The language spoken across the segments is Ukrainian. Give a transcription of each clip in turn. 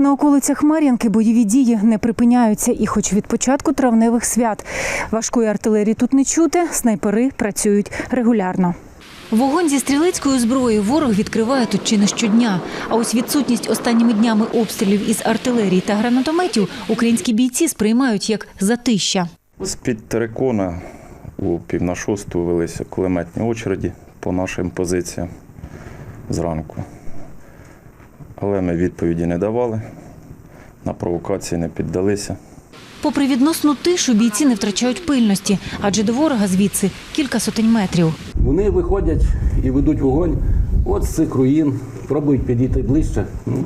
На околицях Мар'янки бойові дії не припиняються, і хоч від початку травневих свят важкої артилерії тут не чути, снайпери працюють регулярно. Вогонь зі стрілецькою зброєю ворог відкриває тут чи не щодня. А ось відсутність останніми днями обстрілів із артилерії та гранатометів українські бійці сприймають як затища. З-під терикона у пів на шосту велися кулеметні очереді по нашим позиціям зранку. Але ми відповіді не давали, на провокації не піддалися. Попри відносну тишу, бійці не втрачають пильності, адже до ворога звідси кілька сотень метрів. Вони виходять і ведуть вогонь от з цих руїн, пробують підійти ближче. Ну,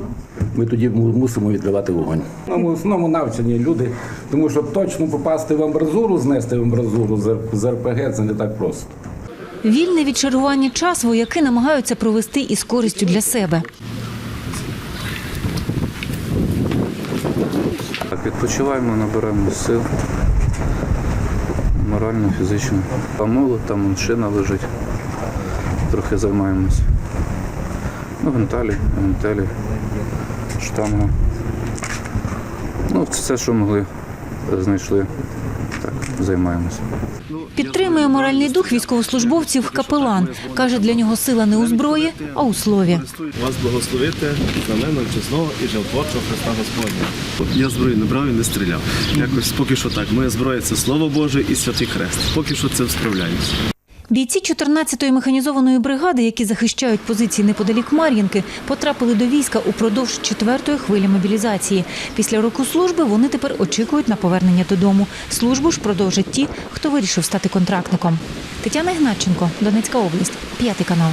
ми тоді мусимо відкривати вогонь. Ми в основному навчені люди, тому що точно попасти в амбразуру, знести в амбразуру з РПГ це не так просто. Вільний від чергування час вояки намагаються провести із користю для себе. Відпочиваємо, набираємо сил морально, фізично. А там шина лежить. Трохи займаємося. Ну, генталі, генталі, штанга. Ну, все, що могли, знайшли. Так, займаємося. Підтримує моральний дух військовослужбовців капелан. Каже, для нього сила не у зброї, а у слові. Вас благословити знаменом чесного і животворчого Христа Господня. Я зброю не брав і не стріляв. Якось поки що так. Моя зброя це Слово Боже і Святий Хрест. Поки що це справляюся. Бійці 14-ї механізованої бригади, які захищають позиції неподалік Мар'їнки, потрапили до війська упродовж четвертої хвилі мобілізації. Після року служби вони тепер очікують на повернення додому. Службу ж продовжать ті, хто вирішив стати контрактником. Тетяна Ігнатченко, Донецька область, п'ятий канал.